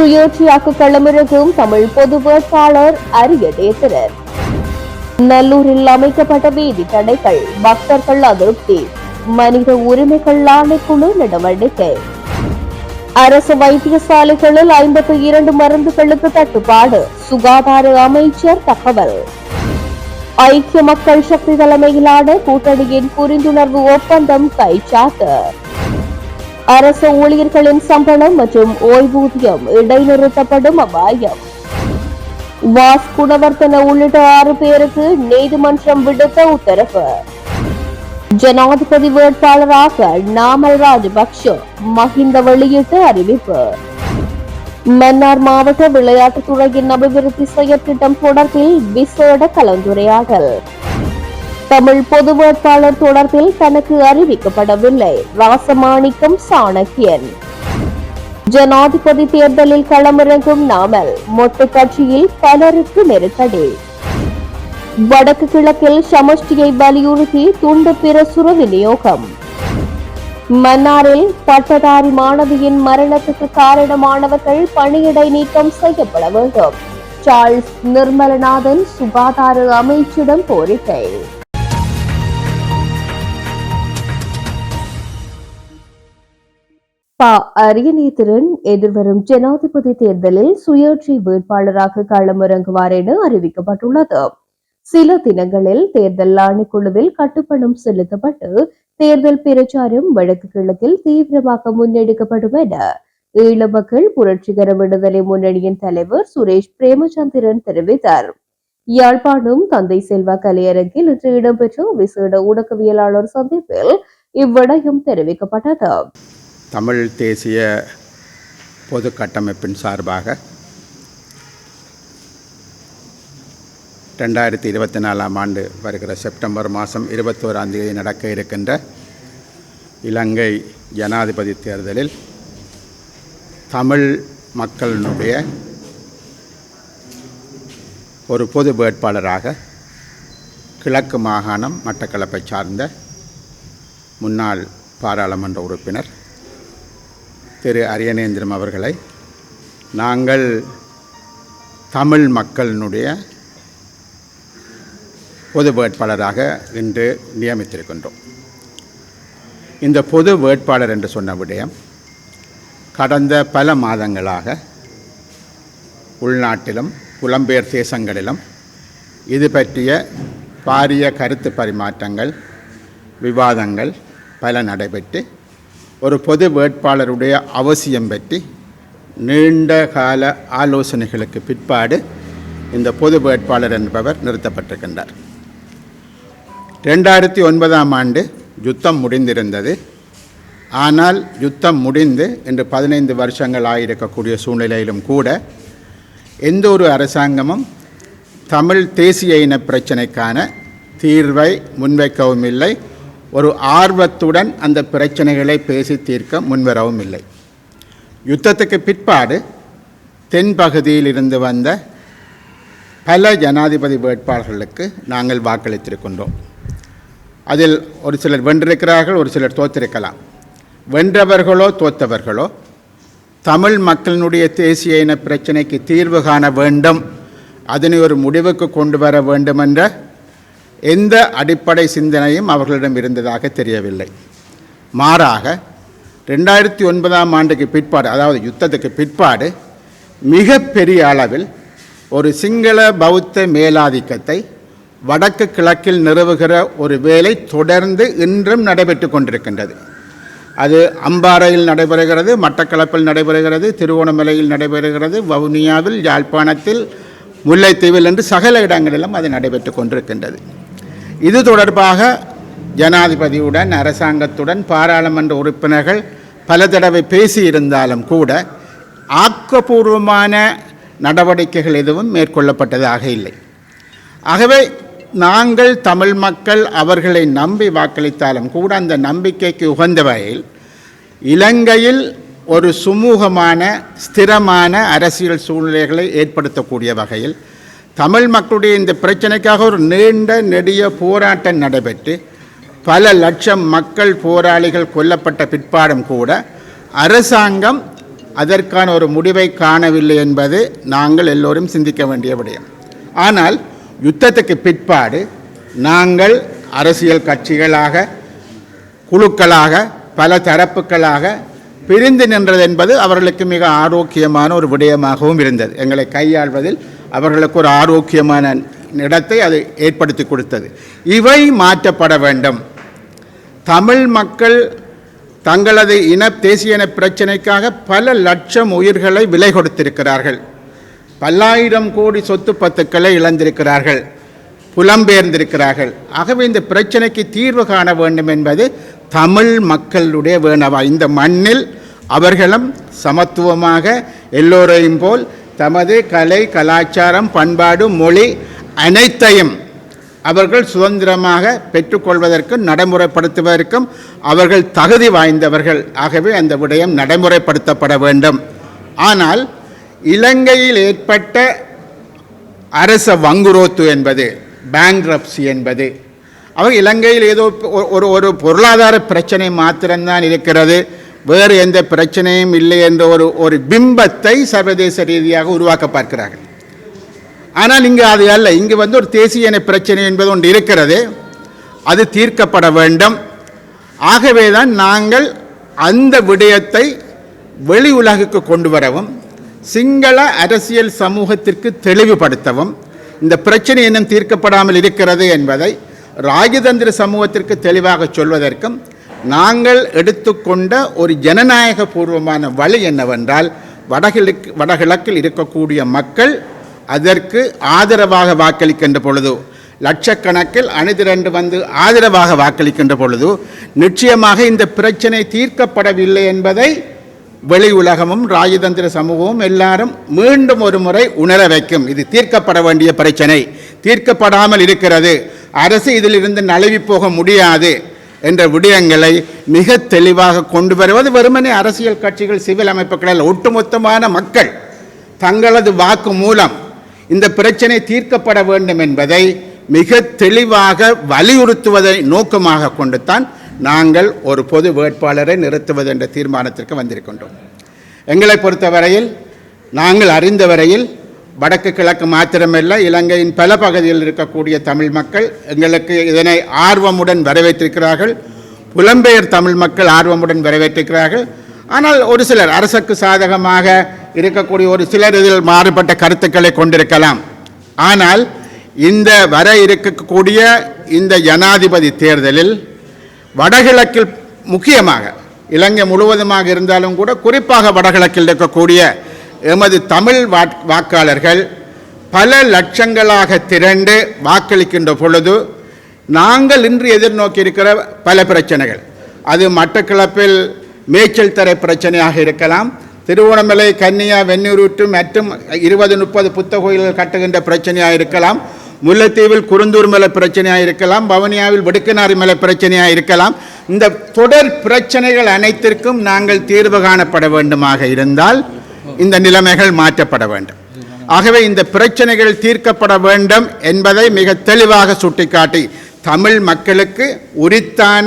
சுயேட்சையாக களமிறங்கும் தமிழ் பொது வேட்பாளர் அரியதேசரர். நல்லூரில் அமைக்கப்பட்ட வீதி தடைகள் பக்தர்கள் அதிருப்தி மனித உரிமைகள் ஆணைக்குழு நடவடிக்கை. அரசு வைத்தியசாலைகளில் ஐம்பத்தி இரண்டு மருந்துகளுக்கு தட்டுப்பாடு சுகாதார அமைச்சர் தகவல். ஐக்கிய மக்கள் சக்தி தலைமையிலான கூட்டணியின் புரிந்துணர்வு ஒப்பந்தம் கைச்சாத்து. அரசு ஊழியர்களின் சம்பளம் மற்றும் ஓய்வூதியம் இடைநிறுத்தப்படும் அபாயம். வாஸ் குணவர்த்தன உள்ளிட்ட ஆறு பேருக்கு நீதிமன்றம் விடுத்த உத்தரவு. ஜனாதிபதி வேட்பாளராக நாமல் ராஜபக்ஷ மஹிந்த வெளியிட்டு அறிவிப்பு. மன்னார் மாவட்ட விளையாட்டுத்துறையின் அபிவிருத்தி செயற்திட்டம் தொடர்பில் விசேட கலந்துரையாடல். தமிழ் பொது வேட்பாளர் தொடர்பில் தனக்கு அறிவிக்கப்படவில்லை. ராசமாணிக்கம் சாணக்கியன். ஜனாதிபதி தேர்தலில் களமிறங்கும் நாமல் மொட்டு கட்சியில் பலருக்கு நெருக்கடி. வடக்கு கிழக்கில் சமஷ்டியை வலியுறுத்தி துண்டு பிரசுர விநியோகம். மன்னாரில் பட்டதாரி மாணவியின் மரணத்துக்கு காரணமானவர்கள் பணியிடை நீக்கம் செய்யப்பட வேண்டும். சார்ல்ஸ் நிர்மலநாதன் சுகாதார அமைச்சிடம் கோரிக்கை. ப அரியநேத்திரன் எதிர்வரும் ஜனாதிபதி தேர்தலில் சுயேட்சை வேட்பாளராக களமிறங்குவார் என அறிவிக்கப்பட்டுள்ளது. சில தினங்களில் தேர்தல் ஆணைக்குழுவில் கட்டுப்பணம் செலுத்தப்பட்டு தேர்தல் பிரச்சாரம் வடக்கு கிழக்கில் தீவிரமாக முன்னெடுக்கப்படும் என ஈழ மக்கள் புரட்சிகர விடுதலை முன்னணியின் தலைவர் சுரேஷ் பிரேமச்சந்திரன் தெரிவித்தார். யாழ்ப்பாணம் தந்தை செல்வா கலையரங்கில் இன்று இடம்பெற்ற விசேட ஊடகவியலாளர் சந்திப்பில் இவ்விடயம் தெரிவிக்கப்பட்டது. தமிழ் தேசிய பொது கட்டமைப்பின் சார்பாக ரெண்டாயிரத்தி இருபத்தி நாலாம் ஆண்டு வருகிற செப்டம்பர் மாதம் இருபத்தோராம் தேதி நடக்க இருக்கின்ற இலங்கை ஜனாதிபதி தேர்தலில் தமிழ் மக்களினுடைய ஒரு பொது வேட்பாளராக கிழக்கு மாகாணம் மட்டக்களப்பை சார்ந்த முன்னாள் பாராளுமன்ற உறுப்பினர் திரு அரியநேந்திரம் அவர்களை நாங்கள் தமிழ் மக்களினுடைய பொது வேட்பாளராக இன்று நியமித்திருக்கின்றோம். இந்த பொது வேட்பாளர் என்று சொன்ன விடயம் கடந்த பல மாதங்களாக உள்நாட்டிலும் புலம்பெயர் தேசங்களிலும் இது பற்றிய பாரிய கருத்து பரிமாற்றங்கள் விவாதங்கள் பல நடைபெற்று ஒரு பொது வேட்பாளருடைய அவசியம் பற்றி நீண்ட கால ஆலோசனைகளுக்கு பிற்பாடு இந்த பொது வேட்பாளர் என்பவர் நிறுத்தப்பட்டிருக்கின்றார். ரெண்டாயிரத்தி ஒன்பதாம் ஆண்டு யுத்தம் முடிந்திருந்தது. ஆனால் யுத்தம் முடிந்து இன்று பதினைந்து வருஷங்கள் ஆகியிருக்கக்கூடிய சூழ்நிலையிலும் கூட எந்த ஒரு அரசாங்கமும் தமிழ் தேசிய இன பிரச்சனைக்கான தீர்வை முன்வைக்கவும் இல்லை. ஒரு ஆர்வத்துடன் அந்த பிரச்சனைகளை பேசி தீர்க்க முன்வரவும் இல்லை. யுத்தத்துக்கு பிற்பாடு தென்பகுதியில் இருந்து வந்த பல ஜனாதிபதி வேட்பாளர்களுக்கு நாங்கள் வாக்களித்திருக்கின்றோம் அதில் ஒரு சிலர் வென்றிருக்கிறார்கள் ஒரு சிலர் தோற்றிருக்கலாம். வென்றவர்களோ தோத்தவர்களோ தமிழ் மக்களினுடைய தேசிய இன பிரச்சனைக்கு தீர்வு காண வேண்டும். அதனை ஒரு முடிவுக்கு கொண்டு வர வேண்டும் என்ற எந்த அடிப்படை சிந்தனையும் அவர்களிடம் இருந்ததாக தெரியவில்லை. மாறாக ரெண்டாயிரத்தி ஒன்பதாம் ஆண்டுக்கு பிற்பாடு அதாவது யுத்தத்துக்கு பிற்பாடு மிக பெரிய அளவில் ஒரு சிங்கள பௌத்த மேலாதிக்கத்தை வடக்கு கிழக்கில் நிறுவுகிற ஒரு வேலை தொடர்ந்து இன்றும் நடைபெற்று கொண்டிருக்கின்றது. அது அம்பாறையில் நடைபெறுகிறது மட்டக்களப்பில் நடைபெறுகிறது திருவோணமலையில் நடைபெறுகிறது வவுனியாவில் யாழ்ப்பாணத்தில் முல்லைத்தீவில் என்று சகல இடங்களிலும் அது நடைபெற்று கொண்டிருக்கின்றது. இது தொடர்பாக ஜனாதிபதியுடன் அரசாங்கத்துடன் பாராளுமன்ற உறுப்பினர்கள் பல தடவை பேசியிருந்தாலும் கூட ஆக்கப்பூர்வமான நடவடிக்கைகள் எதுவும் மேற்கொள்ளப்பட்டதாக இல்லை. ஆகவே நாங்கள் தமிழ் மக்கள் அவர்களை நம்பி வாக்களித்தாலும் கூட அந்த நம்பிக்கைக்கு உகந்த வகையில் இலங்கையில் ஒரு சுமூகமான ஸ்திரமான அரசியல் சூழ்நிலைகளை ஏற்படுத்தக்கூடிய வகையில் தமிழ் மக்களுடைய இந்த பிரச்சனைக்காக ஒரு நீண்ட நெடிய போராட்டம் நடைபெற்று பல லட்சம் மக்கள் போராளிகள் கொல்லப்பட்ட பிற்பாடும் கூட அரசாங்கம் அதற்கான ஒரு முடிவை காணவில்லை என்பது நாங்கள் எல்லோரும் சிந்திக்க வேண்டிய விடயம். ஆனால் யுத்தத்துக்கு பிற்பாடு நாங்கள் அரசியல் கட்சிகளாக குழுக்களாக பல தரப்புகளாக பிரிந்து நின்றது என்பது அவர்களுக்கு மிக ஆரோக்கியமான ஒரு விடயமாகவும் இருந்தது. எங்களை கையாள்வதில் அவர்களுக்கு ஒரு ஆரோக்கியமான இடத்தை அது ஏற்படுத்தி கொடுத்தது. இவை மாற்றப்பட வேண்டும். தமிழ் மக்கள் தங்களது இன தேசிய இன பிரச்சனைக்காக பல லட்சம் உயிர்களை விலை கொடுத்திருக்கிறார்கள். பல்லாயிரம் கோடி சொத்து பத்துக்களை இழந்திருக்கிறார்கள். புலம்பெயர்ந்திருக்கிறார்கள். ஆகவே இந்த பிரச்சனைக்கு தீர்வு காண வேண்டும் என்பது தமிழ் மக்களுடைய வேணவா. இந்த மண்ணில் அவர்களும் சமத்துவமாக எல்லோரையும் போல் தமது கலை கலாச்சாரம் பண்பாடு மொழி அனைத்தையும் அவர்கள் சுதந்திரமாக பெற்றுக்கொள்வதற்கும் நடைமுறைப்படுத்துவதற்கும் அவர்கள் தகுதி வாய்ந்தவர்கள். ஆகவே அந்த விடயம் நடைமுறைப்படுத்தப்பட வேண்டும். ஆனால் இலங்கையில் ஏற்பட்ட அரச வங்குரோத்து என்பது பேங்க்ரப்சி என்பது அவர் இலங்கையில் ஏதோ ஒரு ஒரு பொருளாதார பிரச்சனை மாத்திரம்தான் இருக்கிறது. வேறு எந்த பிரச்சனையும் இல்லை என்ற ஒரு ஒரு பிம்பத்தை சர்வதேச ரீதியாக உருவாக்க பார்க்கிறார்கள். ஆனால் இங்கு அது அல்ல. இங்கு வந்து ஒரு தேசிய இன பிரச்சனை என்பது ஒன்று இருக்கிறது. அது தீர்க்கப்பட வேண்டும். ஆகவே தான் நாங்கள் அந்த விடயத்தை வெளி உலகுக்கு கொண்டு வரவும் சிங்கள அரசியல் சமூகத்திற்கு தெளிவுபடுத்தவும் இந்த பிரச்சனை இன்னும் தீர்க்கப்படாமல் இருக்கிறது என்பதை ராஜதந்திர சமூகத்திற்கு தெளிவாக சொல்வதற்கும் நாங்கள் எடுத்துக்கொண்ட ஒரு ஜனநாயக பூர்வமான வழி என்னவென்றால் வடகிழக்கு வடகிழக்கில் இருக்கக்கூடிய மக்கள் அதற்கு ஆதரவாக வாக்களிக்கின்ற பொழுது லட்சக்கணக்கில் அணிதிரண்டு வந்து ஆதரவாக வாக்களிக்கின்ற பொழுது நிச்சயமாக இந்த பிரச்சனை தீர்க்கப்படவில்லை என்பதை வெளி உலகமும் ராஜதந்திர சமூகமும் எல்லாரும் மீண்டும் ஒரு முறை உணர வைக்கும். இது தீர்க்கப்பட வேண்டிய பிரச்சனை. தீர்க்கப்படாமல் இருக்கிறது. அரசு இதிலிருந்து நழுவி போக முடியாது. என்ற விடயங்களை மிக தெளிவாக கொண்டு வருவது வெறுமனே அரசியல் கட்சிகள் சிவில் அமைப்புகளால் ஒட்டுமொத்தமான மக்கள் தங்களது வாக்கு மூலம் இந்த பிரச்சனை தீர்க்கப்பட வேண்டும் என்பதை மிக தெளிவாக வலியுறுத்துவதை நோக்கமாக கொண்டுத்தான் நாங்கள் ஒரு பொது வேட்பாளரை நிறுத்துவது என்ற தீர்மானத்திற்கு வந்திருக்கின்றோம். எங்களை பொறுத்தவரையில் நாங்கள் அறிந்த வரையில் வடக்கு கிழக்கு மாத்திரமல்ல இலங்கையின் பல பகுதிகளில் இருக்கக்கூடிய தமிழ் மக்கள் எங்களுக்கு இதனை ஆர்வமுடன் வரவேற்றிருக்கிறார்கள். புலம்பெயர் தமிழ் மக்கள் ஆர்வமுடன் வரவேற்றிருக்கிறார்கள். ஆனால் ஒரு சிலர் அரசுக்கு சாதகமாக இருக்கக்கூடிய ஒரு சிலர் இதில் மாறுபட்ட கருத்துக்களை கொண்டிருக்கலாம். ஆனால் இந்த வர இருக்கக்கூடிய இந்த ஜனாதிபதி தேர்தலில் வடகிழக்கில் முக்கியமாக இலங்கை முழுவதுமாக இருந்தாலும் கூட குறிப்பாக வடகிழக்கில் இருக்கக்கூடிய எமது தமிழ் வா வாக்காளர்கள் பல லட்சங்களாக திரண்டு வாக்களிக்கின்ற பொழுது நாங்கள் இன்று எதிர்நோக்கி இருக்கிற பல பிரச்சனைகள். அது மட்டக்களப்பில் மேய்ச்சல் தரை பிரச்சனையாக இருக்கலாம் திருவோணமலை கன்னியா வெண்ணூருற்று மற்றும் இருபது முப்பது புத்த கோயில்கள் கட்டுகின்ற பிரச்சனையாக இருக்கலாம் முல்லைத்தீவில் குருந்தூர் மலை பிரச்சனையாக இருக்கலாம் பவனியாவில் வெடுக்கனாரி மலை பிரச்சனையாக இருக்கலாம். இந்த தொடர் பிரச்சனைகள் அனைத்திற்கும் நாங்கள் தீர்வு காணப்பட வேண்டுமாக இருந்தால் இந்த நிலைமைகள் மாற்றப்பட வேண்டும். ஆகவே இந்த பிரச்சனைகள் தீர்க்கப்பட வேண்டும் என்பதை மிக தெளிவாக சுட்டிக்காட்டி தமிழ் மக்களுக்கு உரித்தான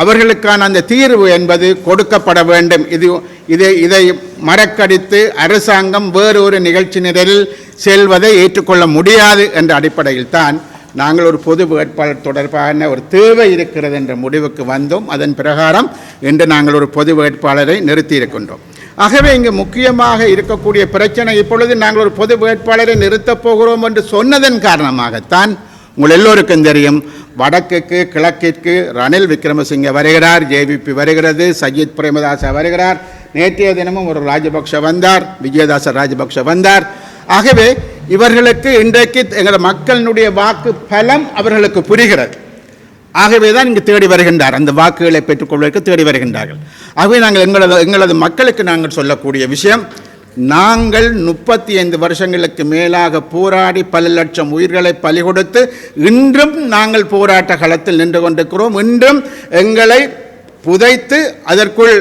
அவர்களுக்கான அந்த தீர்வு என்பது கொடுக்கப்பட வேண்டும். இது இதை இதை மறக்கடித்து அரசாங்கம் வேறு ஒரு நிகழ்ச்சி நிரலில் செல்வதை ஏற்றுக்கொள்ள முடியாது என்ற அடிப்படையில் தான் நாங்கள் ஒரு பொது வேட்பாளர் தொடர்பான ஒரு தேவை இருக்கிறது என்ற முடிவுக்கு வந்தோம். அதன் பிரகாரம் இன்று நாங்கள் ஒரு பொது வேட்பாளரை நிறுத்தியிருக்கின்றோம். ஆகவே இங்கு முக்கியமாக இருக்கக்கூடிய பிரச்சனை இப்பொழுது நாங்கள் ஒரு பொது வேட்பாளரை நிறுத்தப் போகிறோம் என்று சொன்னதன் காரணமாகத்தான் உங்கள் எல்லோருக்கும் தெரியும் வடக்குக்கு கிழக்கிற்கு ரணில் விக்ரமசிங்க வருகிறார் ஜேவிபி வருகிறது சஜித் பிரேமதாச வருகிறார். நேற்றைய தினமும் ஒரு ராஜபக்ஷ வந்தார் விஜயதாச ராஜபக்ஷ வந்தார். ஆகவே இவர்களுக்கு இன்றைக்கு எங்கள் மக்களினுடைய வாக்கு பலம் அவர்களுக்கு புரிகிறது. ஆகவே தான் இங்கு தேடி வருகின்றார். அந்த வாக்குகளை பெற்றுக்கொள்வதற்கு தேடி வருகின்றார்கள். ஆகவே நாங்கள் எங்களது எங்களது மக்களுக்கு நாங்கள் சொல்லக்கூடிய விஷயம் நாங்கள் முப்பத்தி ஐந்து வருஷங்களுக்கு மேலாக போராடி பல லட்சம் உயிர்களை பலி கொடுத்து இன்றும் நாங்கள் போராட்ட களத்தில் நின்று கொண்டிருக்கிறோம். இன்றும் எங்களை புதைத்து அதற்குள்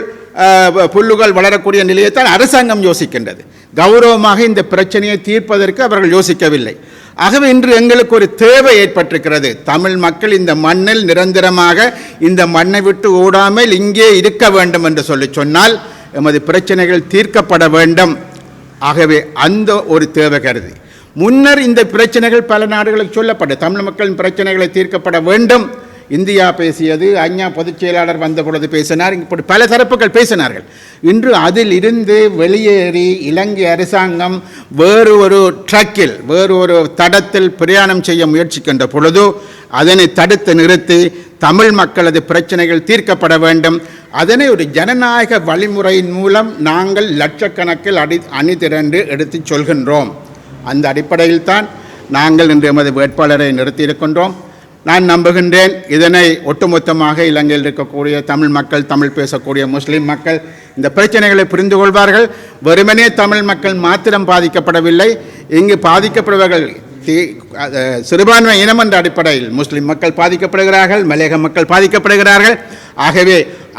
புல்லுகள் வளரக்கூடிய நிலையைத்தான் அரசாங்கம் யோசிக்கின்றது. கௌரவமாக இந்த பிரச்சனையை தீர்ப்பதற்கு அவர்கள் யோசிக்கவில்லை. ஆகவே இன்று எங்களுக்கு ஒரு தேவை ஏற்பட்டிருக்கிறது. தமிழ் மக்கள் இந்த மண்ணில் நிரந்தரமாக இந்த மண்ணை விட்டு ஓடாமல் இங்கே இருக்க வேண்டும் என்று சொல்லி சொன்னால் எமது பிரச்சனைகள் தீர்க்கப்பட வேண்டும். ஆகவே அந்த ஒரு தேவை கருதி. முன்னர் இந்த பிரச்சனைகள் பல நாடுகளுக்கு சொல்லப்பட்டு தமிழ் மக்களின் பிரச்சனைகளை தீர்க்கப்பட வேண்டும். இந்தியா பேசியது அஞ்ஞா பொதுச் செயலாளர் வந்த பொழுது பேசினார். இப்படி பல தரப்புகள் பேசினார்கள். இன்று அதில் இருந்து வெளியேறி இலங்கை அரசாங்கம் வேறு ஒரு ட்ரக்கில் வேறு ஒரு தடத்தில் பிரயாணம் செய்ய முயற்சிக்கின்ற பொழுது அதனை தடுத்து நிறுத்தி தமிழ் மக்களது பிரச்சனைகள் தீர்க்கப்பட வேண்டும். அதனை ஒரு ஜனநாயக வழிமுறையின் மூலம் நாங்கள் லட்சக்கணக்கில் அடி அணிதிரண்டு எடுத்துச் சொல்கின்றோம். அந்த அடிப்படையில் தான் நாங்கள் இன்று எமது வேட்பாளரை நிறுத்தியிருக்கின்றோம். நான் நம்புகின்றேன். இதனை ஒட்டுமொத்தமாக இலங்கையில் இருக்கக்கூடிய தமிழ் மக்கள் தமிழ் பேசக்கூடிய முஸ்லீம் மக்கள் இந்த பிரச்சனைகளை புரிந்து கொள்வார்கள். வெறுமனே தமிழ் மக்கள் மாத்திரம் பாதிக்கப்படவில்லை. இங்கு பாதிக்கப்படுபவர்கள் சிறுபான்மை இனம் என்ற அடிப்படையில் முஸ்லிம் மக்கள் பாதிக்கப்படுகிறார்கள் மலையக மக்கள் பாதிக்கப்படுகிறார்கள். ஆகவே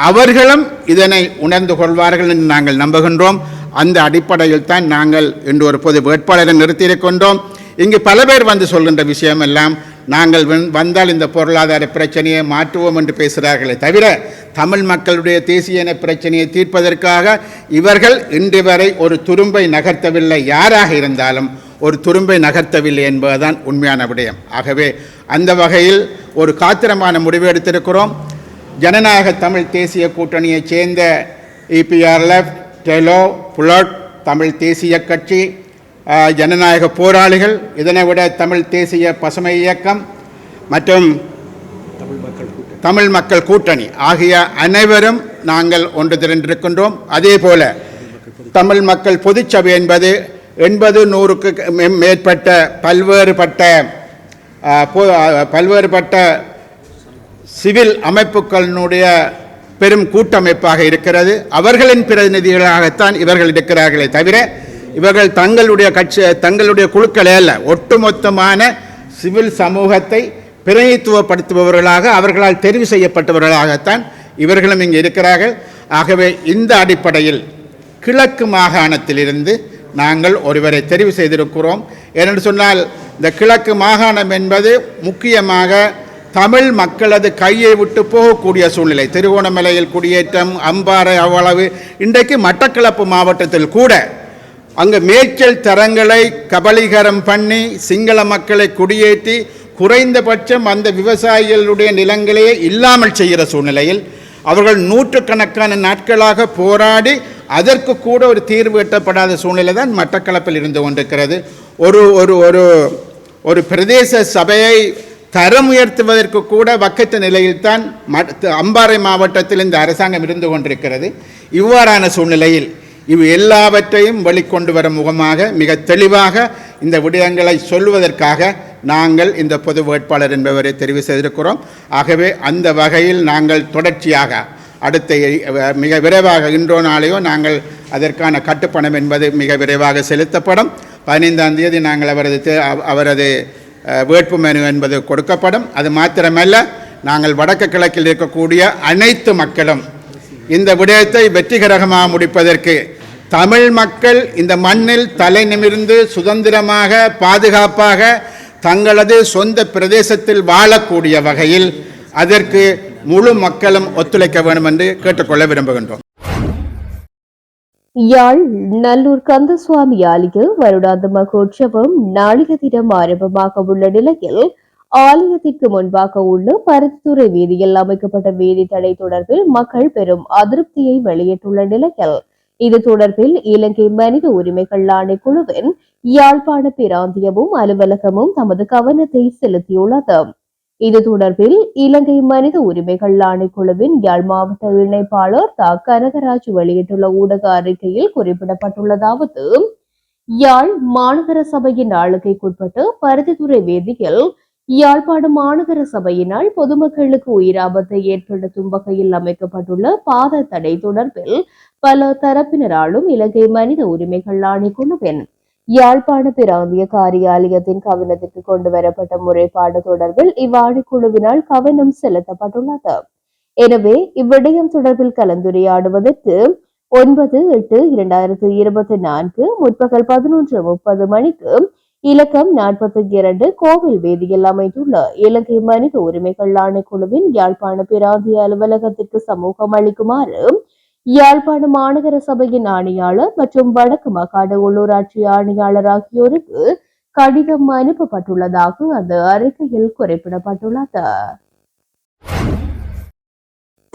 அவர்களும் இதனை உணர்ந்து கொள்வார்கள் என்று நாங்கள் நம்புகின்றோம். அந்த அடிப்படையில் தான் நாங்கள் இன்று ஒரு பொது வேட்பாளரை நிறுத்தியிருக்கின்றோம். இங்கு பல பேர் வந்து சொல்கின்ற விஷயம் எல்லாம் நாங்கள் வந்தால் இந்த பொருளாதார பிரச்சனையை மாற்றுவோம் என்று பேசுகிறார்களே தவிர தமிழ் மக்களுடைய தேசிய இன பிரச்சனையை தீர்ப்பதற்காக இவர்கள் இன்று வரை ஒரு துரும்பை நகர்த்தவில்லை. யாராக இருந்தாலும் ஒரு துரும்பை நகர்த்தவில்லை என்பதுதான் உண்மையான விடயம். ஆகவே அந்த வகையில் ஒரு காத்திரமான முடிவு எடுத்திருக்கிறோம். ஜனநாயக தமிழ் தேசிய கூட்டணியைச் சேர்ந்த இபிஆர்எஃப் டெலோ புலட் தமிழ் தேசிய கட்சி ஜனநாயக போராளிகள் இதனை விட தமிழ் தேசிய பசுமை இயக்கம் மற்றும் தமிழ் மக்கள் கூட்டணி ஆகிய அனைவரும் நாங்கள் ஒன்று திரண்டிருக்கின்றோம். அதே போல தமிழ் மக்கள் பொதுச்சபை என்பது எண்பது நூறுக்கு மே- மேற்பட்ட பல்வேறுபட்ட பல்வேறுபட்ட சிவில் அமைப்புகளினுடைய பெரும் கூட்டமைப்பாக இருக்கிறது. அவர்களின் பிரதிநிதிகளாகத்தான் இவர்கள் இருக்கிறார்களே தவிர இவர்கள் தங்களுடைய கட்சி தங்களுடைய குழுக்களே அல்ல ஒட்டுமொத்தமான சிவில் சமூகத்தை பிரதிநிதித்துவப்படுத்துபவர்களாக அவர்களால் தெரிவு செய்யப்பட்டவர்களாகத்தான் இவர்களும் இங்கே இருக்கிறார்கள். ஆகவே இந்த அடிப்படையில் கிழக்கு மாகாணத்திலிருந்து நாங்கள் ஒருவரை தெரிவு செய்திருக்கிறோம். ஏனென்று சொன்னால் இந்த கிழக்கு மாகாணம் என்பது முக்கியமாக தமிழ் மக்களது கையை விட்டு போகக்கூடிய சூழ்நிலை. திருகோணமலையில் குடியேற்றம் அம்பாறை அவ்வளவு. இன்றைக்கு மட்டக்களப்பு மாவட்டத்தில் கூட அங்கு மேய்ச்சல் தரங்களை கபலீகரம் பண்ணி சிங்கள மக்களை குடியேற்றி குறைந்தபட்சம் அந்த விவசாயிகளுடைய நிலங்களையே இல்லாமல் செய்கிற சூழ்நிலையில் அவர்கள் நூற்றுக்கணக்கான நாட்களாக போராடி அதற்கு கூட ஒரு தீர்வு எட்டப்படாத சூழ்நிலை தான் மட்டக்களப்பில் இருந்து கொண்டிருக்கிறது. ஒரு ஒரு ஒரு ஒரு பிரதேச சபையை தரம் உயர்த்துவதற்கு கூட வக்கத்த நிலையில்தான் மட்- அம்பாறை மாவட்டத்தில் இந்த அரசாங்கம் இருந்து கொண்டிருக்கிறது. இவ்வாறான சூழ்நிலையில் இவ் எல்லாவற்றையும் வெளிக்கொண்டு வரும் முகமாக மிக தெளிவாக இந்த விடயங்களை சொல்வதற்காக நாங்கள் இந்த பொது வேட்பாளர் என்பவரை தெரிவு செய்திருக்கிறோம். ஆகவே அந்த வகையில் நாங்கள் தொடர்ச்சியாக அடுத்த மிக விரைவாக இன்றோ நாளையோ நாங்கள் அதற்கான கட்டுப்பணம் என்பது மிக விரைவாக செலுத்தப்படும். பதினைந்தாம் தேதி நாங்கள் அவரது அவரது வேட்பு மனு என்பது கொடுக்கப்படும். அது மாத்திரமல்ல நாங்கள் வடக்கு கிழக்கில் இருக்கக்கூடிய அனைத்து மக்களும் இந்த விடயத்தை வெற்றிகரமாக முடிப்பதற்கு தமிழ் மக்கள் இந்த மண்ணில் தலை நிமிர்ந்து சுதந்திரமாக பாதுகாப்பாக தங்களது சொந்த பிரதேசத்தில் வாழக்கூடிய வகையில் அதற்கு முழு மக்களும் ஒத்துழைக்க வேண்டும் என்று கேட்டுக்கொள்ள விரும்புகின்றோம். யாழ் நல்லூர் கந்தசுவாமி ஆலய வருடாந்த மகோற்சவம் நாளைய தினம் ஆரம்பமாக உள்ள நிலையில் ஆலயத்திற்கு முன்பாக உள்ள பருத்தித்துறை வீதியில் அமைக்கப்பட்ட வீதி தடை தொடர்பில் மக்கள் பெரும் அதிருப்தியை வெளியிட்டுள்ள நிலையில் இது தொடர்பில் இலங்கை மனித உரிமைகள் ஆணைக்குழுவின் யாழ்ப்பாண பிராந்தியமும் அலுவலகமும் தமது கவனத்தை செலுத்தியுள்ளது. இது தொடர்பில் இலங்கை மனித உரிமைகள் ஆணைக்குழுவின் யாழ் மாவட்ட இணைப்பாளர் த. கனகராஜ் வெளியிட்டுள்ள ஊடக அறிக்கையில் குறிப்பிடப்பட்டுள்ளதாவது யாழ் மாநகர சபையின் ஆளுகைக்குட்பட்டு பருத்தித்துறை வேதியில் யாழ்ப்பாணம் மாநகர சபையினால் பொதுமக்களுக்கு உயிராபத்தை ஏற்படுத்தும் வகையில் அமைக்கப்பட்டுள்ள பாத தடை தொடர்பில் பல தரப்பினராலும் இலங்கை மனித உரிமைகள் ஆணைக்குழுவின் யாழ்ப்பாண பிராந்திய காரியாலயத்தின் கவனத்திற்கு கொண்டு வரப்பட்ட முறைப்பாடு தொடர்பில் இவ்வாணைக்குழுவினால் கவனம் செலுத்தப்பட்டுள்ளது. எனவே இவ்விடயம் தொடர்பில் கலந்துரையாடுவதற்கு ஒன்பது எட்டு இரண்டாயிரத்து இருபத்தி நான்கு முற்பகல் பதினொன்று முப்பது மணிக்கு இலக்கம் நாற்பத்தி இரண்டு கோவில் வேதியில் அமைந்துள்ள இலங்கை மனித உரிமைகள் ஆணைக்குழுவின் யாழ்ப்பாண பிராந்திய அலுவலகத்திற்கு சமூகம் அளிக்குமாறு யாழ்ப்பாணம் மாநகர சபையின் ஆணையாளர் மற்றும் வடக்கு மாகாண உள்ளூராட்சி ஆணையாளர் ஆகியோருக்கு கடிதம் அனுப்பப்பட்டுள்ளதாக அந்த அறிக்கையில் குறிப்பிடப்பட்டுள்ளது.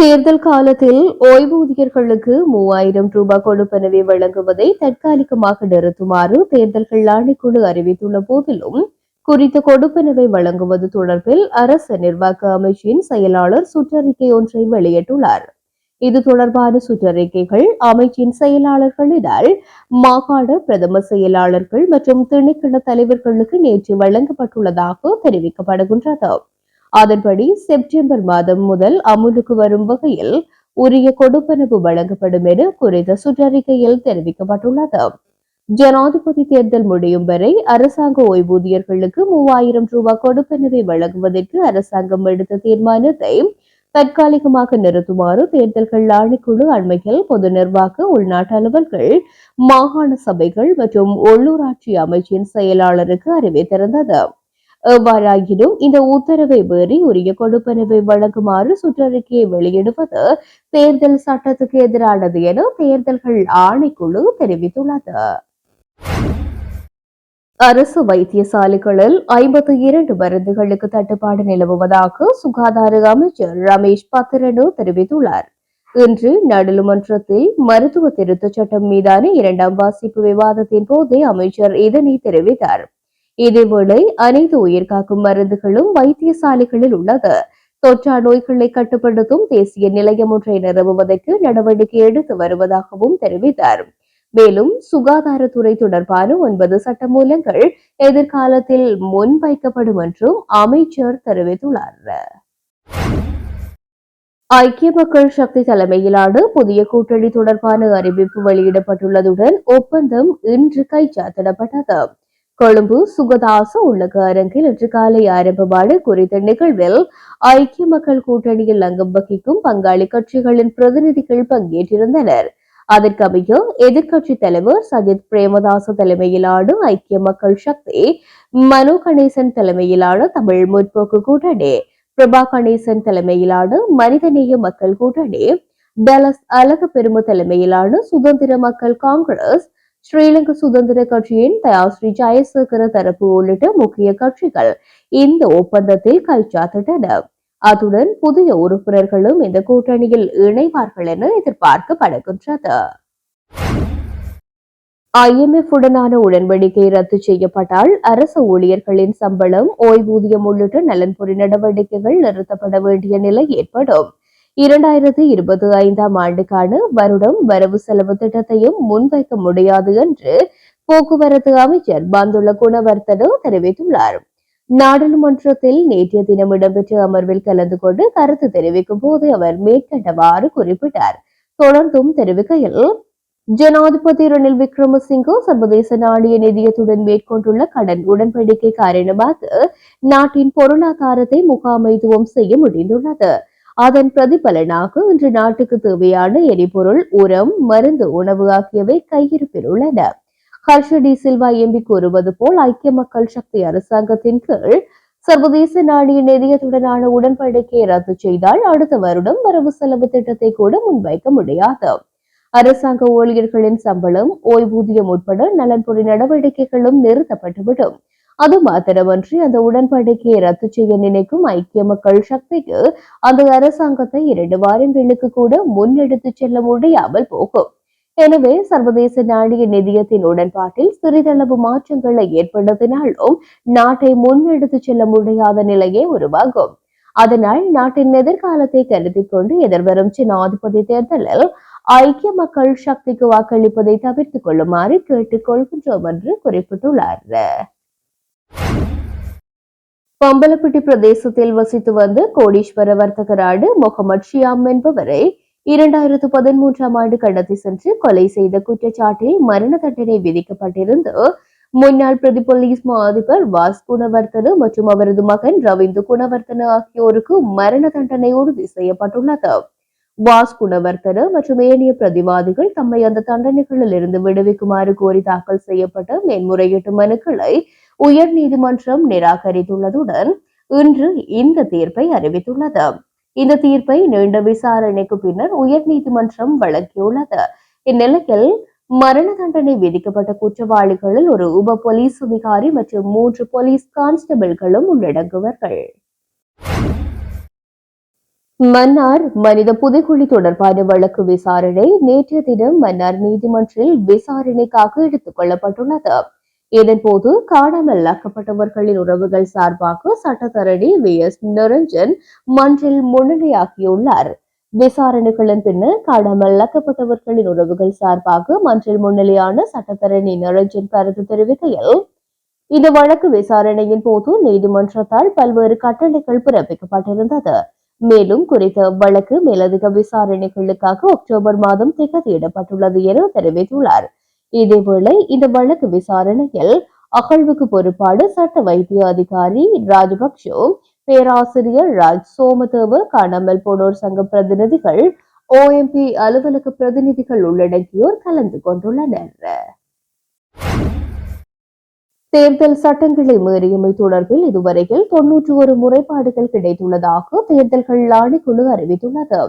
தேர்தல் காலத்தில் ஓய்வூதியர்களுக்கு மூவாயிரம் ரூபாய் கொடுப்பனவை வழங்குவதை தற்காலிகமாக நிறுத்துமாறு தேர்தல்கள் ஆணைக்குழு அறிவித்துள்ள போதிலும் குறித்த கொடுப்பனவை வழங்குவது தொடர்பில் அரசு நிர்வாக அமைச்சின் செயலாளர் சுற்றறிக்கை ஒன்றை வெளியிட்டுள்ளார். இது தொடர்பான சுற்றறிக்கைகள் அமைச்சின் செயலாளர்களினால் மாகாண பிரதம செயலாளர்கள் மற்றும் திணைக்கள தலைவர்களுக்கு நேற்று வழங்கப்பட்டுள்ளதாக தெரிவிக்கப்படுகின்றது. அதன்படி செப்டம்பர் மாதம் முதல் அமுலுக்கு வரும் வகையில் உரிய கொடுப்பனவு வழங்கப்படும் என குறித்த சுற்றறிக்கையில் தெரிவிக்கப்பட்டுள்ளது. ஜனாதிபதி தேர்தல் முடியும் வரை அரசாங்க ஓய்வூதியர்களுக்கு மூவாயிரம் ரூபாய் கொடுப்பனவை வழங்குவதற்கு அரசாங்கம் எடுத்த தீர்மானத்தை தற்காலிகமாக நிறுத்துமாறு தேர்தல்கள் ஆணைக்குழு அண்மையில் பொது நிர்வாக உள்நாட்டு அலுவல்கள் மாகாண சபைகள் மற்றும் உள்ளூராட்சி அமைச்சின் செயலாளருக்கு அறிவித்திருந்தது. எவ்வாறாயினும் இந்த உத்தரவை மீறி உரிய கொடுப்பனவை வழங்குமாறு சுற்றறிக்கையை வெளியிடுவது தேர்தல் சட்டத்துக்கு எதிரானது என தேர்தல்கள் ஆணைக்குழு தெரிவித்துள்ளது. அரசு வைத்தியசாலைகளில் ஐம்பத்தி இரண்டு மருந்துகளுக்கு தட்டுப்பாடு நிலவுவதாக சுகாதார அமைச்சர் ரமேஷ் பத்திரனு தெரிவித்துள்ளார். இன்று நாடாளுமன்றத்தில் மருத்துவ திருத்தச் சட்டம் மீதான இரண்டாம் வாசிப்பு விவாதத்தின் போதே அமைச்சர் இதனை தெரிவித்தார். இதேவேளை அனைத்து உயிர்காக்கும் மருந்துகளும் வைத்தியசாலைகளில் உள்ளது. தொற்றா நோய்களை கட்டுப்படுத்தும் தேசிய நிலையம் ஒன்றை நிறுவுவதற்கு நடவடிக்கை எடுத்து வருவதாகவும் தெரிவித்தார். மேலும் சுகாதாரத்துறை தொடர்பான ஒன்பது சட்டமூலங்கள் எதிர்காலத்தில் முன்வைக்கப்படும் என்றும் அமைச்சர் தெரிவித்துள்ளார். ஐக்கிய மக்கள் சக்தி தலைமையிலான புதிய கூட்டணி தொடர்பான அறிவிப்பு வெளியிடப்பட்டுள்ளதுடன் ஒப்பந்தம் இன்று கைச்சாத்திடப்பட்டது. கொழும்பு சுகதாச உள்ளக அரங்கில் இன்று காலை ஆரம்பமான குறித்த நிகழ்வில் ஐக்கிய மக்கள் கூட்டணியில் அங்கம் வகிக்கும் பங்காளி கட்சிகளின் பிரதிநிதிகள் பங்கேற்றிருந்தனர். அதற்கமைய எதிர்க்கட்சி தலைவர் சஜித் பிரேமதாச தலைமையிலான ஐக்கிய மக்கள் சக்தி மனோ கணேசன் தலைமையிலான தமிழ் முற்போக்கு கூட்டணி பிரபா கணேசன் தலைமையிலான மனிதநேய மக்கள் கூட்டணி டலஸ் அழகு பெரும தலைமையிலான சுதந்திர மக்கள் காங்கிரஸ் ஸ்ரீலங்கா சுதந்திர கட்சியின் தயாஸ்ரீ ஜெயசேகர தரப்பு உள்ளிட்ட முக்கிய கட்சிகள் இந்த ஒப்பந்தத்தில் கைச்சாத்திட்டன. அத்துடன் புதிய உறுப்பினர்களும் இந்த கூட்டணியில் இணைவார்கள் என எதிர்பார்க்கப்படுகின்றது. ஐஎம்எஃப் உடனான உடன்படிக்கை ரத்து செய்யப்பட்டால் அரசு ஊழியர்களின் சம்பளம் ஓய்வூதியம் உள்ளிட்ட நலன்புரி நடவடிக்கைகள் நிறுத்தப்பட வேண்டிய நிலை ஏற்படும். இரண்டாயிரத்தி இருபத்தி ஐந்தாம் ஆண்டுக்கான வருடம் வரவு செலவு திட்டத்தையும் முன்வைக்க முடியாது என்று போக்குவரத்து அமைச்சர் பந்துள்ள குணவர்த்தனு தெரிவித்துள்ளார். நாடாளுமன்றத்தில் நேற்றைய தினம் இடம்பெற்ற அமர்வில் கலந்து கொண்டு கருத்து தெரிவிக்கும் போது அவர் மேற்கண்டவாறு குறிப்பிட்டார். தொடர்ந்தும் தெரிவிக்கையில் ஜனாதிபதி ரணில் விக்ரமசிங்கோ சர்வதேச நாணய நிதியத்துடன் மேற்கொண்டுள்ள கடன் உடன்படிக்கை காரணமாக நாட்டின் பொருளாதாரத்தை முகாமைத்துவம் செய்ய முடிந்துள்ளது. அதன் பிரதிபலனாக இன்று நாட்டுக்கு தேவையான எரிபொருள் உரம் மருந்து உணவு ஆகியவை கையிருப்பில் உள்ளன. ஹர்ஷ டி சில்வா எம்பி கூறுவது போல் ஐக்கிய மக்கள் சக்தி அரசாங்கத்தின் கீழ் சர்வதேச நாணய நிதியத்துடனான உடன்படிக்கையை ரத்து செய்தால் அடுத்த வருடம் வரவு செலவு திட்டத்தை கூட முன்வைக்க முடியாது. அரசாங்க ஊழியர்களின் சம்பளம் ஓய்வூதியம் உட்பட நலன்புரி நடவடிக்கைகளும் நிறுத்தப்பட்டுவிடும். அது மாத்திரமன்றி அந்த உடன்படிக்கையை ரத்து செய்ய நினைக்கும் ஐக்கிய மக்கள் சக்திக்கு அந்த அரசாங்கத்தை இரண்டு வாரங்களுக்கு கூட முன்னெடுத்து செல்ல முடியாமல் போகும். எனவே சர்வதேச நாணய நிதியத்தின் உடன்பாட்டில் சிறிதளவு மாற்றங்களை ஏற்படுத்தினாலும் நாட்டை முன்னெடுத்து செல்ல முடியாத நிலையே உருவாகும். அதனால் நாட்டின் எதிர்காலத்தை கருதி கொண்டு எதிர்வரும் ஜனாதிபதி தேர்தலில் ஐக்கிய மக்கள் சக்திக்கு வாக்களிப்பதை தவிர்த்துக் கொள்ளுமாறு கேட்டுக் கொள்கின்றோம் என்று குறிப்பிட்டுள்ளார். பம்பலப்பட்டி பிரதேசத்தில் வசித்து வந்த கோடீஸ்வர வர்த்தகராடு முகமது ஷியாம் என்பவரை இரண்டாயிரத்து பதிமூன்றாம் ஆண்டு கடத்தி சென்று கொலை செய்த குற்றச்சாட்டில் மரண தண்டனை விதிக்கப்பட்டிருந்து முன்னாள் பிரதி போலீஸ் மா அதிபர் வாஸ் குணவர்த்தன மற்றும் அவரது மகன் ரவீந்து குணவர்த்தன ஆகியோருக்கு மரண தண்டனை உறுதி செய்யப்பட்டுள்ளது. வாஸ் குணவர்த்தன மற்றும் ஏனைய பிரதிவாதிகள் தம்மை அந்த தண்டனைகளில் இருந்து விடுவிக்குமாறு கோரி தாக்கல் செய்யப்பட்ட மேன்முறையீட்டு மனுக்களை உயர் நீதிமன்றம் நிராகரித்துள்ளதுடன் இன்று இந்த தீர்ப்பை அறிவித்துள்ளது. இந்த தீர்ப்பை நீண்ட விசாரணைக்கு பின்னர் உயர்நீதிமன்றம் வழங்கியுள்ளது இந்நிலையில் மரண தண்டனை விதிக்கப்பட்ட குற்றவாளிகளில் ஒரு உப போலீஸ் அதிகாரி மற்றும் மூன்று போலீஸ் கான்ஸ்டபிள்களும் உள்ளடங்குவார்கள். மன்னார் மனித புதைக்குழி தொடர்பான வழக்கு விசாரணை நேற்றைய தினம் மன்னார் நீதிமன்றில் விசாரணைக்காக எடுத்துக் கொள்ளப்பட்டுள்ளது. இதன்போது காணாமல் ஆக்கப்பட்டவர்களின் உறவுகள் சார்பாக சட்டத்தரணி வி. எஸ். நிரஞ்சன் மன்றில் முன்னிலையாகியுள்ளார். விசாரணைகளின் பின்னர் காணாமல் ஆக்கப்பட்டவர்களின் உறவுகள் சார்பாக மன்றில் முன்னிலையான சட்டத்தரணி நிரஞ்சன் கருத்து தெரிவிக்கையில் இந்த வழக்கு விசாரணையின் போது நீதிமன்றத்தால் பல்வேறு கட்டளைகள் பிறப்பிக்கப்பட்டிருந்தது. மேலும் குறித்த வழக்கு மேலதிக விசாரணைகளுக்காக அக்டோபர் மாதம் திகதியிடப்பட்டுள்ளது என தெரிவித்துள்ளார். இதேவேளை இந்த வழக்கு விசாரணையில் அகழ்வுக்கு பொறுப்பாடு சட்ட வைத்திய அதிகாரி ராஜபக்ஷோ பேராசிரியர் ராஜ் சோமதேவ காணாமல் போனோர் சங்க பிரதிநிதிகள் ஓஎம்பி அலுவலக பிரதிநிதிகள் உள்ளடக்கியோர் கலந்து கொண்டுள்ளனர். தேர்தல் சட்டங்களை மீறியமை தொடர்பில் இதுவரையில் தொன்னூற்றி ஒரு முறைப்பாடுகள் கிடைத்துள்ளதாக தேர்தல்கள் ஆணைக்குழு அறிவித்துள்ளது.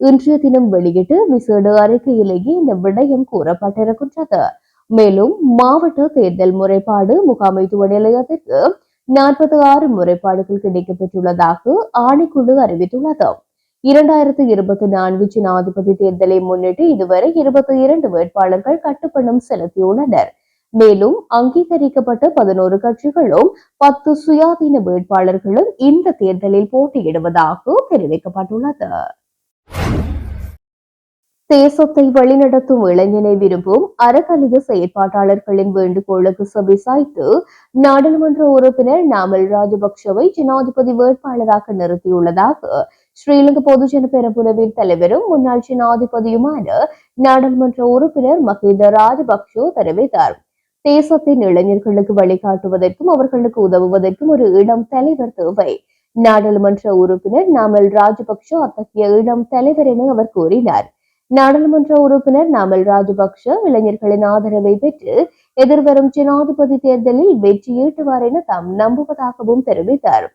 இன்றைய தினம் வெளியிட்டு விசேட அறிக்கையிலேயே இந்த விடயம் கூறப்பட்டிருக்கின்றது. மேலும் மாவட்ட தேர்தல் முறைப்பாடு முகாமைத்துவ நிலையத்திற்கு நாற்பத்தி ஆறு முறைப்பாடுகள் கிடைக்கப்பெற்றுள்ளதாக ஆணைக்குழு அறிவித்துள்ளது. இரண்டாயிரத்தி இருபத்தி நான்கு ஜனாதிபதி தேர்தலை முன்னிட்டு இதுவரை இருபத்தி இரண்டு வேட்பாளர்கள் கட்டுப்பணம் செலுத்தியுள்ளனர். மேலும் அங்கீகரிக்கப்பட்ட பதினோரு கட்சிகளும் பத்து சுயாதீன வேட்பாளர்களும் இந்த தேர்தலில் போட்டியிடுவதாக தெரிவிக்கப்பட்டுள்ளது. தேசத்தை வழிநடத்தும் இளைஞனை விரும்பும் அறக்கலிக செயற்பாட்டாளர்களின் வேண்டுகோளுக்கு செவிசாய்த்து நாடாளுமன்ற உறுப்பினர் நாமல் ராஜபக்சவை ஜனாதிபதி வேட்பாளராக நிறுத்தியுள்ளதாக ஸ்ரீலங்கா பொதுஜன பெரமுனவின் தலைவரும் முன்னாள் ஜனாதிபதியுமான நாடாளுமன்ற உறுப்பினர் மஹிந்த ராஜபக்ஷோ தெரிவித்தார். தேசத்தின் இளைஞர்களுக்கு வழிகாட்டுவதற்கும் அவர்களுக்கு உதவுவதற்கும் ஒரு இடம் தலைவர் தேவை. நாடாளுமன்ற உறுப்பினர் நாமல் ராஜபக்ஷ அத்தகைய இளம் தலைவர் என அவர் கூறினார். நாடாளுமன்ற உறுப்பினர் நாமல் ராஜபக்ஷ இளைஞர்களின் ஆதரவை பெற்று எதிர்வரும் ஜனாதிபதி தேர்தலில் வெற்றியீட்டுவார் என தாம் நம்புவதாகவும் தெரிவித்தார்.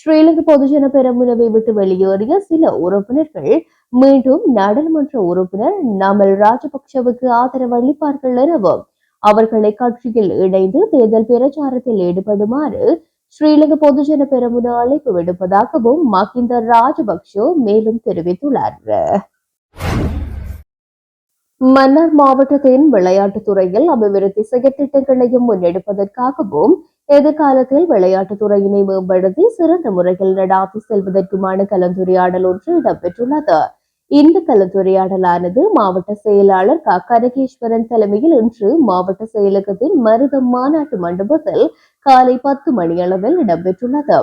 ஸ்ரீலங்கா பொதுஜன பெரமுனவை விட்டு வெளியேறிய சில உறுப்பினர்கள் மீண்டும் நாடாளுமன்ற உறுப்பினர் நாமல் ராஜபக்ஷவுக்கு ஆதரவு அளிப்பார்கள் எனவும் அவர்களை கட்சியில் இணைந்து தேர்தல் பிரச்சாரத்தில் ஈடுபடுமாறு ஸ்ரீலங்கா பொதுஜன பெரமுன அழைப்பு விடுப்பதாகவும் மஹிந்த ராஜபக்ஷ மேலும் தெரிவித்துள்ளார். மன்னார் மாவட்டத்தின் விளையாட்டுத் துறையில் அபிவிருத்தி செயற்திட்டங்களையும் முன்னெடுப்பதற்காகவும் எதிர்காலத்தில் விளையாட்டுத் துறையினை மேம்படுத்தி சிறந்த முறையில் நடாத்தி செல்வதற்குமான கலந்துரையாடல் ஒன்று இடம்பெற்றுள்ளது. இந்த கலந்துரையாடலானது மாவட்ட செயலாளர் க. கனகேஸ்வரன் தலைமையில் இன்று மாவட்ட செயலகத்தின் மருதம் மாநாட்டு மண்டபத்தில் காலை பத்து மணியளவில் இடம்பெற்றுள்ளது.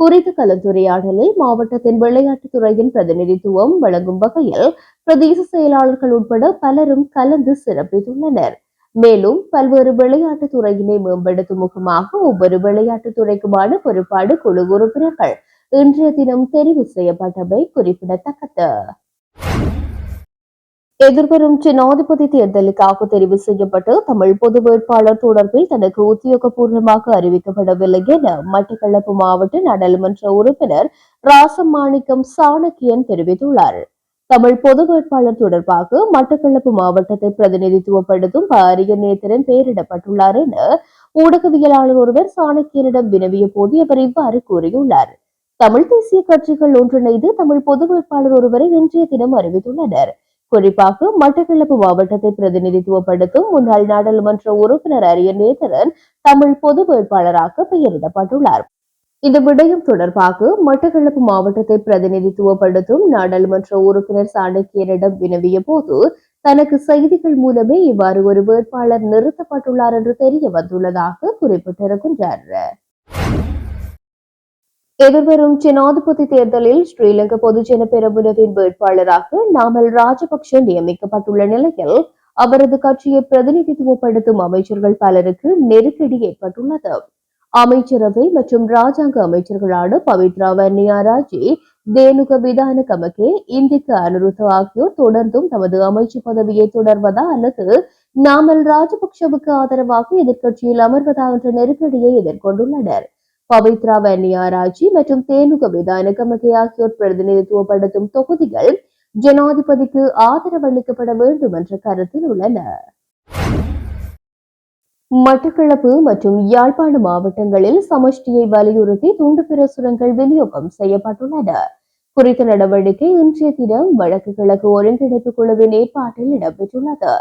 குறித்த கலந்துரையாடலில் மாவட்டத்தின் விளையாட்டுத் துறையின் பிரதிநிதித்துவம் வழங்கும் வகையில் பிரதேச செயலாளர்கள் உட்பட பலரும் கலந்து சிறப்பித்துள்ளனர். மேலும் பல்வேறு விளையாட்டுத் துறையினை மேம்படுத்தும் முகமாக ஒவ்வொரு விளையாட்டுத் துறைக்குமான பொறுப்பாடு குழு உறுப்பினர்கள் இன்றைய தினம் தெரிவு செய்யப்பட்டவை குறிப்பிடத்தக்கது. எதிர்வரும் ஜனாதிபதி தேர்தலுக்காக தெரிவு செய்யப்பட்டு தமிழ் பொது வேட்பாளர் தொடர்பில் தனக்கு உத்தியோகபூர்வமாக அறிவிக்கப்படவில்லை என மட்டக்களப்பு மாவட்ட நாடாளுமன்ற உறுப்பினர் ராசமாணிக்கம் சாணக்கியன் தெரிவித்துள்ளார். தமிழ் பொது வேட்பாளர் தொடர்பாக மட்டக்களப்பு மாவட்டத்தை பிரதிநிதித்துவப்படுத்தும் பாரிய நேத்திரன் பெயரிடப்பட்டுள்ளார் என ஊடகவியலாளர் ஒருவர் சாணக்கியனிடம் வினவிய போது அவர் இவ்வாறு கூறியுள்ளார். தமிழ் தேசிய கட்சிகள் ஒன்றிணைந்து தமிழ் பொது வேட்பாளர் ஒருவரை இன்றைய தினம் அறிவித்துள்ளனர். குறிப்பாக மட்டக்களப்பு மாவட்டத்தை பிரதிநிதித்துவப்படுத்தும் முன்னாள் நாடாளுமன்ற உறுப்பினர் அரிய நேதரன் தமிழ் பொது வேட்பாளராக பெயரிடப்பட்டுள்ளார். இந்த விடயம் தொடர்பாக மட்டக்களப்பு மாவட்டத்தை பிரதிநிதித்துவப்படுத்தும் நாடாளுமன்ற உறுப்பினர் சாணக்கியரிடம் வினவிய போது தனக்கு செய்திகள் மூலமே இவ்வாறு ஒரு வேட்பாளர் நிறுத்தப்பட்டுள்ளார் என்று தெரிய வந்துள்ளதாக குறிப்பிட்டிருக்கின்றார். எதிர்வரும் ஜனாதிபதி தேர்தலில் ஸ்ரீலங்கா பொதுஜன பெரமுனவின் வேட்பாளராக நாமல் ராஜபக்ஷ நியமிக்கப்பட்டுள்ள நிலையில் அவரது கட்சியை பிரதிநிதித்துவப்படுத்தும் அமைச்சர்கள் பலருக்கு நெருக்கடி ஏற்பட்டுள்ளது. அமைச்சரவை மற்றும் ராஜாங்க அமைச்சர்களான பவித்ரா வன்னியாராஜி தேனுக விதான கமகே இந்திக்கு அனுருத் ஆகியோர் தொடர்ந்தும் தமது அமைச்சு பதவியை தொடர்வதா அல்லது நாமல் ராஜபக்ஷவுக்கு ஆதரவாக எதிர்க்கட்சியில் அமர்வதா என்ற நெருக்கடியை எதிர்கொண்டுள்ளனர். பவித்ரா வன்னியாராஜி மற்றும் தேனுக விதானகமகை ஆகியோர் பிரதிநிதித்துவப்படுத்தும் தொகுதிகள் ஜனாதிபதிக்கு ஆதரவளிக்கப்பட வேண்டும் என்ற கருத்தில் உள்ளன. மட்டக்களப்பு மற்றும் யாழ்ப்பாண மாவட்டங்களில் சமஷ்டியை வலியுறுத்தி துண்டு பிரசுரங்கள் விநியோகம் செய்யப்பட்டுள்ளன. குறித்த நடவடிக்கை இன்றைய தினம் வடக்கு கிழக்கு ஒருங்கிணைப்பு குழுவின் ஏற்பாட்டில் இடம்பெற்றுள்ளது.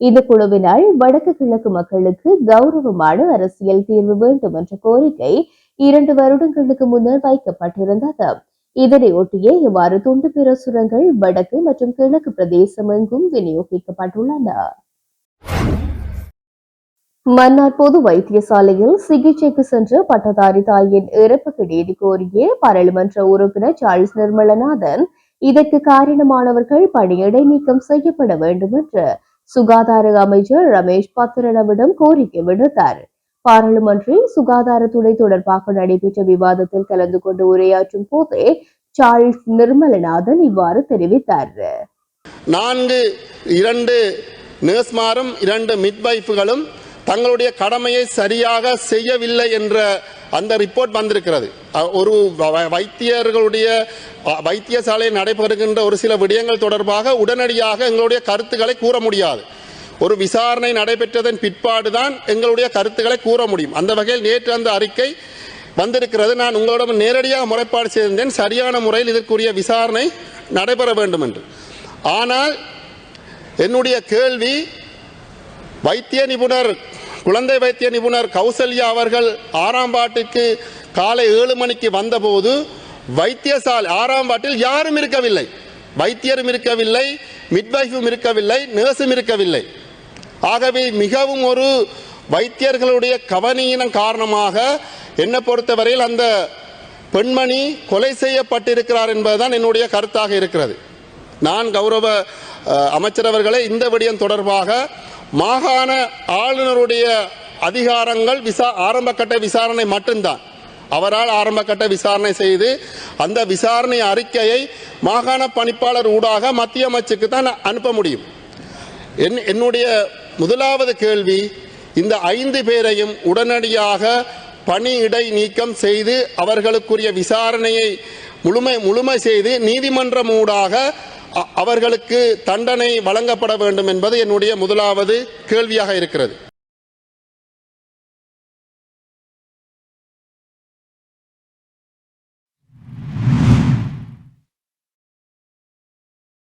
இந்த குழுவினால் வடக்கு கிழக்கு மக்களுக்கு கௌரவமான அரசியல் தீர்வு வேண்டும் என்ற கோரிக்கை இரண்டு வருடங்களுக்கு முன்னர் வைக்கப்பட்டிருந்தது. இதனையொட்டியே இவ்வாறு துண்டு பிரசுரங்கள் வடக்கு மற்றும் கிழக்கு பிரதேசம் எங்கும் விநியோகிக்கப்பட்டுள்ளன. மன்னார் பொது வைத்தியசாலையில் சிகிச்சைக்கு சென்ற பட்டதாரி தாயின் இறப்புக்கு நீதி கோரிய பாராளுமன்ற உறுப்பினர் சார்ல்ஸ் நிர்மலநாதன் இதற்கு காரணமானவர்கள் பணியிடை நீக்கம் செய்யப்பட வேண்டும் என்று சுகாதார அமைச்சர் ரமேஷ் பத்திரனவிடம் கோரிக்கை விடுத்தார். பாராளுமன்றில் சுகாதாரத்துறை தொடர்பாக நடைபெற்ற விவாதத்தில் கலந்து கொண்டு உரையாற்றும் போதே சார்ல்ஸ் நிர்மலநாதன் இவ்வாறு தெரிவித்தார். நான்கு இரண்டு நர்ஸ்மாரும் இரண்டு மிட்வைஃப்களும் தங்களுடைய கடமையை சரியாக செய்யவில்லை என்ற அந்த ரிப்போர்ட் வந்திருக்கிறது. ஒரு வ- வைத்தியர்களுடைய வைத்தியசாலையில் நடைபெறுகின்ற ஒரு சில விடயங்கள் தொடர்பாக உடனடியாக எங்களுடைய கருத்துக்களை கூற முடியாது. ஒரு விசாரணை நடைபெற்றதன் பிற்பாடுதான் எங்களுடைய கருத்துக்களை கூற முடியும். அந்த வகையில் நேற்று அந்த அறிக்கை வந்திருக்கிறது. நான் உங்களிடம் நேரடியாக முறைப்பாடு செய்திருந்தேன். சரியான முறையில் இதற்குரிய விசாரணை நடைபெற வேண்டும் என்று ஆனால் என்னுடைய கேள்வி வைத்திய நிபுணர் குழந்தை வைத்திய நிபுணர் கௌசல்யா அவர்கள் ஆறாம் பாட்டுக்கு காலை ஏழு மணிக்கு வந்தபோது வைத்தியசாலை ஆறாம் பாட்டில் யாரும் இருக்கவில்லை. வைத்தியரும் இருக்கவில்லை மிட்வைஃபும் இருக்கவில்லை நர்ஸும் இருக்கவில்லை. ஆகவே மிகவும் ஒரு வைத்தியர்களுடைய கவனியினம் காரணமாக என்னை பொறுத்தவரையில் அந்த பெண்மணி கொலை செய்யப்பட்டிருக்கிறார் என்பதுதான் என்னுடைய கருத்தாக இருக்கிறது. நான் கௌரவ அமைச்சரவர்களே இந்த விடயம் தொடர்பாக மாகாண ஆளுநருடைய அதிகாரங்கள் விசா ஆரம்பக்கட்ட விசாரணை மட்டும்தான். அவரால் ஆரம்பகட்ட விசாரணை செய்து அந்த விசாரணை அறிக்கையை மாகாண பணிப்பாளர் ஊடாக மத்திய அமைச்சுக்கு தான் அனுப்ப முடியும். என் என்னுடைய முதலாவது கேள்வி இந்த ஐந்து பேரையும் உடனடியாக பணியிடை நீக்கம் செய்து அவர்களுக்குரிய விசாரணையை முழுமை முழுமை செய்து நீதிமன்றம் ஊடாக அவர்களுக்கு தண்டனை வழங்கப்பட வேண்டும் என்பது என்னுடைய முதலாவது கேள்வியாக இருக்கிறது.